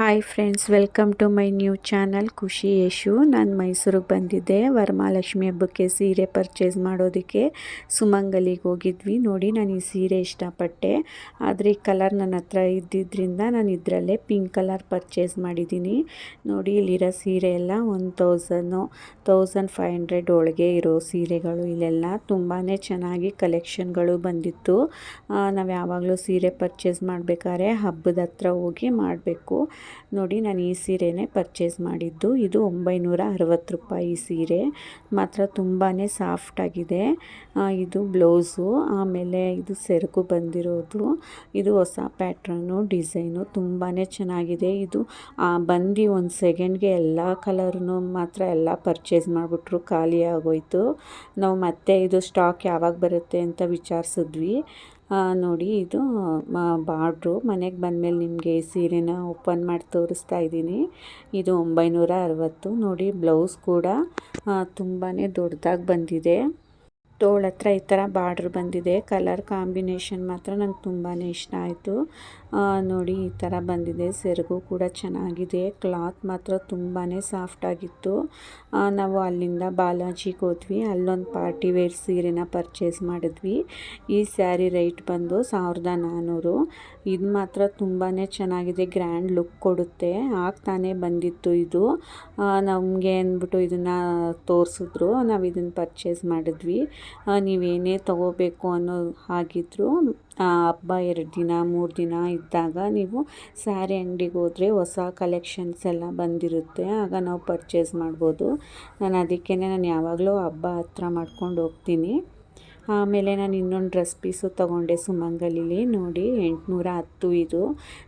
Hi friends welcome to my new channel Khushi Yashu ನಾನು ಮೈಸೂರಿಗೆ ಬಂದಿದ್ದೆ. ವರಮಹಾಲಕ್ಷ್ಮಿ ಹಬ್ಬಕ್ಕೆ ಸೀರೆ ಪರ್ಚೇಸ್ ಮಾಡೋದಕ್ಕೆ ಸುಮಂಗಲಿಗೆ ಹೋಗಿದ್ವಿ. ನೋಡಿ, ನಾನು ಈ ಸೀರೆ ಇಷ್ಟಪಟ್ಟೆ. ಆದರೆ ಈ ಕಲರ್ ನನ್ನ ಹತ್ರ ಇದ್ದಿದ್ದರಿಂದ ನಾನು ಇದರಲ್ಲೇ ಪಿಂಕ್ ಕಲರ್ ಪರ್ಚೇಸ್ ಮಾಡಿದ್ದೀನಿ ನೋಡಿ, ಇಲ್ಲಿರೋ ಸೀರೆ ಎಲ್ಲ one thousand thousand five hundred ಒಳಗೆ ಇರೋ ಸೀರೆಗಳು. ಇಲ್ಲೆಲ್ಲ ತುಂಬಾ ಚೆನ್ನಾಗಿ ಕಲೆಕ್ಷನ್ಗಳು ಬಂದಿತ್ತು. ನಾವು ಯಾವಾಗಲೂ ಸೀರೆ ಪರ್ಚೇಸ್ ಮಾಡಬೇಕಾದ್ರೆ ಹಬ್ಬದ ಹತ್ರ ಹೋಗಿ ಮಾಡಬೇಕು. ನೋಡಿ, ನಾನು ಈ ಸೀರೆನೇ ಪರ್ಚೇಸ್ ಮಾಡಿದ್ದು. ಇದು ಒಂಬೈನೂರ ಅರವತ್ತು ರೂಪಾಯಿ ಸೀರೆ. ಮಾತ್ರ ತುಂಬಾ ಸಾಫ್ಟಾಗಿದೆ ಇದು ಬ್ಲೌಸು ಆಮೇಲೆ ಇದು ಸೆರಗು ಬಂದಿರೋದು. ಇದು ಹೊಸ ಪ್ಯಾಟ್ರನ್ನು ಡಿಸೈನು ತುಂಬಾ ಚೆನ್ನಾಗಿದೆ. ಇದು ಬಂದು ಒಂದು ಸೆಕೆಂಡ್ಗೆ ಎಲ್ಲ ಕಲರ್ನು ಮಾತ್ರ ಎಲ್ಲ ಪರ್ಚೇಸ್ ಮಾಡಿಬಿಟ್ರು, ಖಾಲಿ ಆಗೋಯ್ತು. ನಾವು ಮತ್ತೆ ಇದು ಸ್ಟಾಕ್ ಯಾವಾಗ ಬರುತ್ತೆ ಅಂತ ವಿಚಾರಿಸಿದ್ವಿ. ನೋಡಿ, ಇದು ಬಾರ್ಡ್ರು ಮನೆಗೆ ಬಂದಮೇಲೆ ನಿಮಗೆ ಸೀರೆನ ಓಪನ್ ಮಾಡಿ ತೋರಿಸ್ತಾ ಇದ್ದೀನಿ. ಇದು ಒಂಬೈನೂರ ಅರವತ್ತು. ನೋಡಿ, ಬ್ಲೌಸ್ ಕೂಡ ತುಂಬಾ ದೊಡ್ಡದಾಗಿ ಬಂದಿದೆ. ತೋಳ ಹತ್ರ ಈ ಥರ ಬಾರ್ಡ್ರ್ ಬಂದಿದೆ. ಕಲರ್ ಕಾಂಬಿನೇಷನ್ ಮಾತ್ರ ನಂಗೆ ತುಂಬಾ ಇಷ್ಟ ಆಯಿತು. ನೋಡಿ ಈ ಥರ ಬಂದಿದೆ. ಸೆರಗು ಕೂಡ ಚೆನ್ನಾಗಿದೆ. ಕ್ಲಾತ್ ಮಾತ್ರ ತುಂಬಾ ಸಾಫ್ಟಾಗಿತ್ತು ನಾವು ಅಲ್ಲಿಂದ ಬಾಲಾಜಿಗೆ ಹೋದ್ವಿ. ಅಲ್ಲೊಂದು ಪಾರ್ಟಿ ವೇರ್ ಸೀರೆನ ಪರ್ಚೇಸ್ ಮಾಡಿದ್ವಿ. ಈ ಸ್ಯಾರಿ ರೈಟ್ ಬಂದು ಸಾವಿರದ ನಾನ್ನೂರು ಇದು ಮಾತ್ರ ತುಂಬಾ ಚೆನ್ನಾಗಿದೆ. ಗ್ರ್ಯಾಂಡ್ ಲುಕ್ ಕೊಡುತ್ತೆ. ಆಗ್ತಾನೆ ಬಂದಿತ್ತು ಇದು. ನಮಗೆ ಅಂದ್ಬಿಟ್ಟು ಇದನ್ನು ತೋರಿಸಿದ್ರು. ನಾವು ಇದನ್ನು ಪರ್ಚೇಸ್ ಮಾಡಿದ್ವಿ. ನೀವೇನೇ ತಗೋಬೇಕು ಅನ್ನೋ ಹಾಗಿದ್ರು ಹಬ್ಬ ಎರಡು ದಿನ, ಮೂರು ದಿನ ಇದ್ದಾಗ ನೀವು ಸ್ಯಾರಿ ಅಂಗಡಿಗೆ ಹೋದರೆ ಹೊಸ ಕಲೆಕ್ಷನ್ಸ್ ಎಲ್ಲ ಬಂದಿರುತ್ತೆ. ಆಗ ನಾವು ಪರ್ಚೇಸ್ ಮಾಡ್ಬೋದು. ನಾನು ಅದಕ್ಕೇ ನಾನು ಯಾವಾಗಲೂ ಹಬ್ಬ ಹತ್ರ ಮಾಡ್ಕೊಂಡು ಹೋಗ್ತೀನಿ. ಆಮೇಲೆ ನಾನು ಇನ್ನೊಂದು ಡ್ರೆಸ್ ಪೀಸು ತೊಗೊಂಡೆ ಸುಮಂಗಲಿಲಿ. ನೋಡಿ, ಎಂಟುನೂರ ಹತ್ತು ಇದು.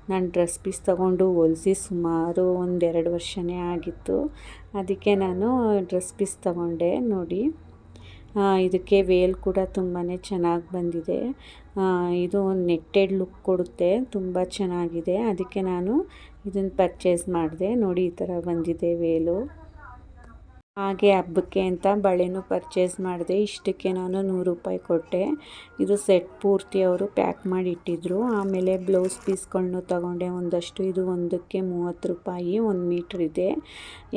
ನಾನು ಡ್ರೆಸ್ ಪೀಸ್ ತೊಗೊಂಡು ಹೊಲಿಸಿ ಸುಮಾರು ಒಂದೆರಡು ವರ್ಷನೇ ಆಗಿತ್ತು. ಅದಕ್ಕೆ ನಾನು ಡ್ರೆಸ್ ಪೀಸ್ ತೊಗೊಂಡೆ. ನೋಡಿ. ಇದಕ್ಕೆ ವೇಲ್ ಕೂಡ ತುಂಬಾ ಚೆನ್ನಾಗಿ ಬಂದಿದೆ. ಇದು ನೆಟ್ಟೆಡ್ ಲುಕ್ ಕೊಡುತ್ತೆ, ತುಂಬ ಚೆನ್ನಾಗಿದೆ. ಅದಕ್ಕೆ ನಾನು ಇದನ್ನು ಪರ್ಚೇಸ್ ಮಾಡಿದೆ. ನೋಡಿ ಈ ಥರ ಬಂದಿದೆ ವೇಲು ಹಾಗೆ ಹಬ್ಬಕ್ಕೆ ಅಂತ ಬಳೆನೂ ಪರ್ಚೇಸ್ ಮಾಡಿದೆ. ಇಷ್ಟಕ್ಕೆ ನಾನು ನೂರು ರೂಪಾಯಿ ಕೊಟ್ಟೆ. ಇದು ಸೆಟ್ ಪೂರ್ತಿ ಅವರು ಪ್ಯಾಕ್ ಮಾಡಿ ಇಟ್ಟಿದ್ರು. ಆಮೇಲೆ ಬ್ಲೌಸ್ ಪೀಸ್ಗಳನ್ನೂ ತಗೊಂಡೆ. ಒಂದಷ್ಟು, ಇದು ಒಂದಕ್ಕೆ ಮೂವತ್ತು ರೂಪಾಯಿ, ಒಂದು ಮೀಟ್ರ್ ಇದೆ.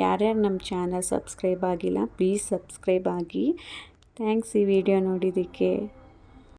ಯಾರ್ಯಾರು ನಮ್ಮ ಚಾನಲ್ ಸಬ್ಸ್ಕ್ರೈಬ್ ಆಗಿಲ್ಲ ಪ್ಲೀಸ್ ಸಬ್ಸ್ಕ್ರೈಬ್ ಆಗಿ. ಥ್ಯಾಂಕ್ಸ್ ಈ ವಿಡಿಯೋ ನೋಡಿದ್ದಕ್ಕೆ.